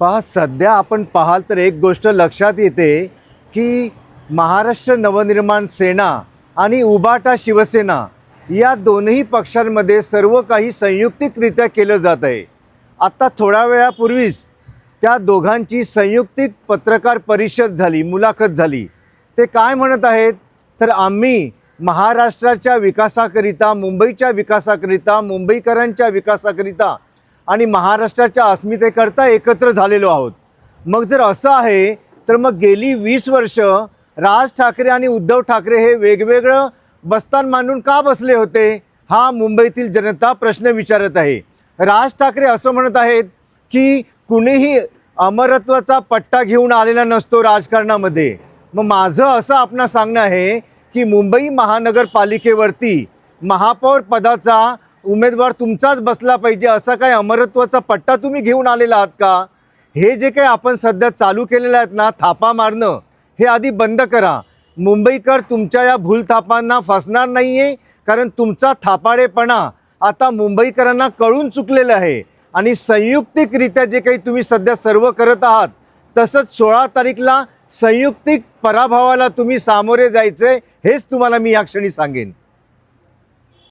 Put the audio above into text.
पहा सध्या आपण पाहाल तर एक गोष्ट लक्षात येते की महाराष्ट्र नवनिर्माण सेना आणि उबाटा शिवसेना या दोनही पक्षांमध्ये सर्व काही संयुक्तिकरित्या केलं जात आहे. आत्ता थोड्या वेळापूर्वीच त्या दोघांची संयुक्तिक पत्रकार परिषद झाली मुलाखत झाली. ते काय म्हणत आहेत? तर आम्ही महाराष्ट्राच्या विकासाकरिता मुंबईच्या विकासाकरिता मुंबईकरांच्या विकासाकरिता आणि महाराष्ट्राच्या अस्मितेकरता एकत्र झालेलो आहोत. मग जर असं आहे तर मग गेली वीस वर्ष राज ठाकरे आणि उद्धव ठाकरे हे वेगवेगळं बस्तान मांडून का बसले होते? हा मुंबईतील जनता प्रश्न विचारत आहे. राज ठाकरे असं म्हणत आहेत की कुणीही अमरत्वाचा पट्टा घेऊन आलेला नसतो राजकारणामध्ये. मग माझं असं आपण सांगणं आहे की मुंबई महानगरपालिकेवरती महापौर पदाचा उमेदवार तुमचाच बसला पाहिजे असा काय अमरत्वाचा पट्टा तुम्ही घेऊन आलेला आहात का? हे जे काही आपण सध्या चालू केलेलं आहेत ना थापा मारणं हे आधी बंद करा. मुंबईकर तुमच्या या भूलथापांना फसणार नाही आहे कारण तुमचा थापाडेपणा आता मुंबईकरांना कळून चुकलेलं आहे. आणि संयुक्तिकरित्या जे काही तुम्ही सध्या सर्व करत आहात तसंच सोळा तारीखला संयुक्तिक पराभवाला तुम्ही सामोरे जायचं हेच तुम्हाला मी या क्षणी सांगेन.